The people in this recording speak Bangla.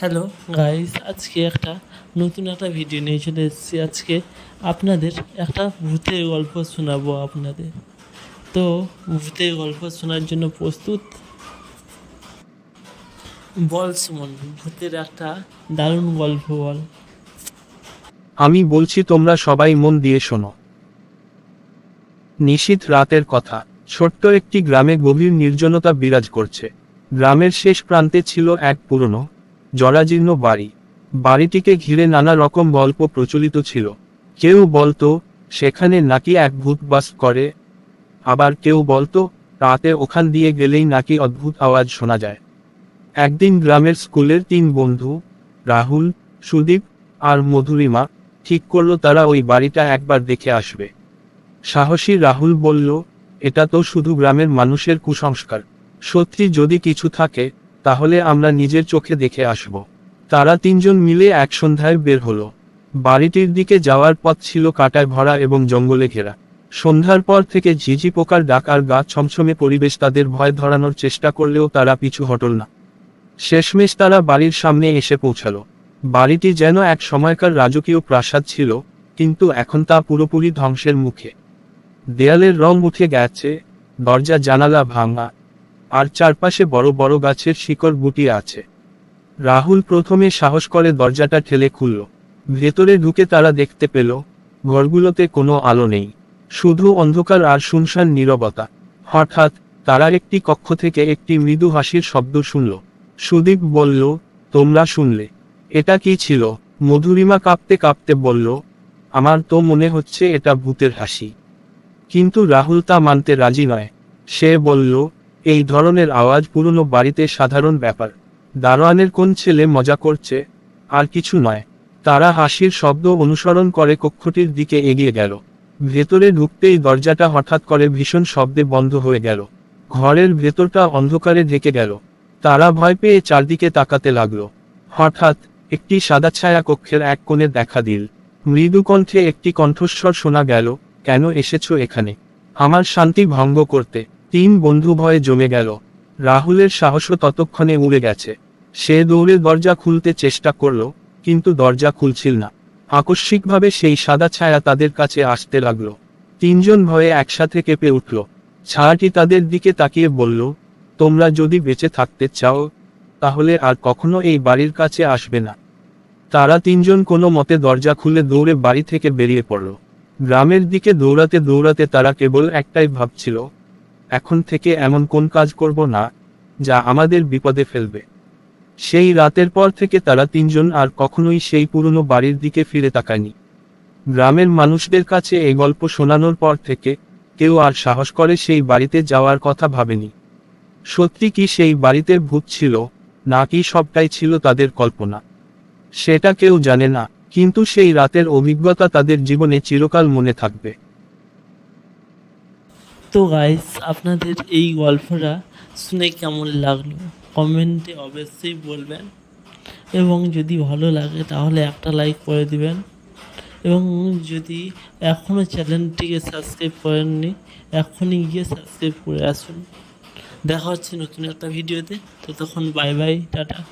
হ্যালো গাইস আজকে একটা নতুন একটা ভিডিও নিয়ে চলে এসেছি। আজকে আপনাদের একটা ভূতের গল্প শোনাবো আপনাদের। তো ভূতের গল্প শোনার জন্য প্রস্তুত? বল সুমন, ভূতের একটা দারুণ গল্প বল। আমি বলছি, তোমরা সবাই মন দিয়ে শোনো। নিশীথ রাতের কথা, ছোট্ট একটি গ্রামে গভীর নির্জনতা বিরাজ করছে। গ্রামের শেষ প্রান্তে ছিল এক পুরনো জরাজীর্ণ বাড়ি। বাড়িটিকে ঘিরে নানা রকম গল্প প্রচলিত ছিল। কেউ বলতো, সেখানে নাকি এক ভূত বাস করে। আবার কেউ বলতো, রাতে ওখান দিয়ে গেলেই নাকি অদ্ভুত আওয়াজ শোনা যায়। একদিন গ্রামের স্কুলের তিন বন্ধু, রাহুল, সুদীপ আর মধুরিমা, ঠিক করল তারা ওই বাড়িটা একবার দেখে আসবে। সাহসী রাহুল বলল, এটা তো শুধু গ্রামের মানুষের কুসংস্কার। সত্যি যদি কিছু থাকে তাহলে আমরা নিজের চোখে দেখে আসব। তারা তিনজন মিলে এক সন্ধ্যায় বের হলো। বাড়িটির দিকে যাওয়ার পথ ছিল কাটায় ভরা এবং জঙ্গলে ঘেরা। সন্ধ্যার পর থেকে ঝিঝি পোকার ডাক আর গা ছমছমে পরিবেশ তাদের ভয় ধরানোর চেষ্টা করলেও তারা পিছু হটল না। শেষমেশ তারা বাড়ির সামনে এসে পৌঁছালো। বাড়িটি যেন এক সময়কার রাজকীয় প্রাসাদ ছিল, কিন্তু এখন তা পুরোপুরি ধ্বংসের মুখে। দেয়ালের রং উঠে গেছে, দরজা জানালা ভাঙা আর চারপাশে বড় বড় গাছের শিকড় গুটিয়ে আছে। রাহুল প্রথমে সাহস করে দরজাটা ঠেলে খুলল। ভেতরে ঢুকে তারা দেখতে পেল, ঘরগুলোতে কোনো আলো নেই। শুধু অন্ধকার আর শুনশান নীরবতা। হঠাৎ তারা একটি কক্ষ থেকে একটি মৃদু হাসির শব্দ শুনল। সুদীপ বলল, তোমরা শুনলে। এটা কি ছিল? মধুরিমা কাঁপতে কাঁপতে বলল, আমার তো মনে হচ্ছে এটা ভূতের হাসি। কিন্তু রাহুল তা মানতে রাজি নয়। সে বলল এই ধরনের আওয়াজ পুরনো বাড়িতে সাধারণ ব্যাপার। দারোয়ানের কোন ছেলে মজা করছে? আর কিছু নয়। তারা হাসির শব্দ অনুসরণ করে কক্ষটির দিকে এগিয়ে গেল। ভেতরে ঢুকতেই দরজাটা হঠাৎ করে ভীষণ শব্দে বন্ধ হয়ে গেল। ঘরের ভেতরটা অন্ধকারে ঢেকে গেল। তারা ভয় পেয়ে চারদিকে তাকাতে লাগল। হঠাৎ, একটি সাদা ছায়া কক্ষের এক কোণে দেখা দিল। মৃদু কণ্ঠে একটি কণ্ঠস্বর শোনা গেল, কেন এসেছ এখানে? আমার শান্তি ভঙ্গ করতে। তিন বন্ধু ভয়ে জমে গেল। রাহুলের সাহসও ততক্ষণে উড়ে গেছে। সে দৌড়ে দরজা খুলতে চেষ্টা করল, কিন্তু দরজা খুলছিল না। আকস্মিকভাবে সেই সাদা ছায়া তাদের কাছে আসতে লাগল। তিনজন ভয়ে একসাথে কেঁপে উঠল। ছায়াটি তাদের দিকে তাকিয়ে বলল, তোমরা যদি বেঁচে থাকতে চাও, তাহলে আর কখনো এই বাড়ির কাছে আসবে না। তারা তিনজন কোনো মতে দরজা খুলে দৌড়ে বাড়ি থেকে বেরিয়ে পড়ল। গ্রামের দিকে দৌড়াতে দৌড়াতে তারা কেবল একটাই ভাবছিল এখন থেকে এমন কোন কাজ করব না, যা আমাদের বিপদে ফেলবে। সেই রাতের পর থেকে তারা তিনজন আর কখনোই সেই পুরনো বাড়ির দিকে ফিরে তাকায়নি। গ্রামের মানুষদের কাছে এই গল্প শোনানোর পর থেকে কেউ আর সাহস করে সেই বাড়িতে যাওয়ার কথা ভাবেনি। সত্যি কি সেই বাড়িতে ভূত ছিল, নাকি সবটাই ছিল তাদের কল্পনা? সেটা কেউ জানে না, কিন্তু সেই রাতের অভিজ্ঞতা তাদের জীবনে চিরকাল মনে থাকবে। তো গাইস আপনাদের এই গল্পটা শুনে কেমন লাগল? কমেন্টে অবশ্যই বলবেন। এবং যদি ভালো লাগে তাহলে একটা লাইক করে দিবেন। এবং যদি এখনও চ্যানেলটিকে সাবস্ক্রাইব করেননি, এখনই গিয়ে সাবস্ক্রাইব করে আসুন। দেখা হচ্ছে নতুন একটা ভিডিওতে তো। তখন বাই বাই টাটা।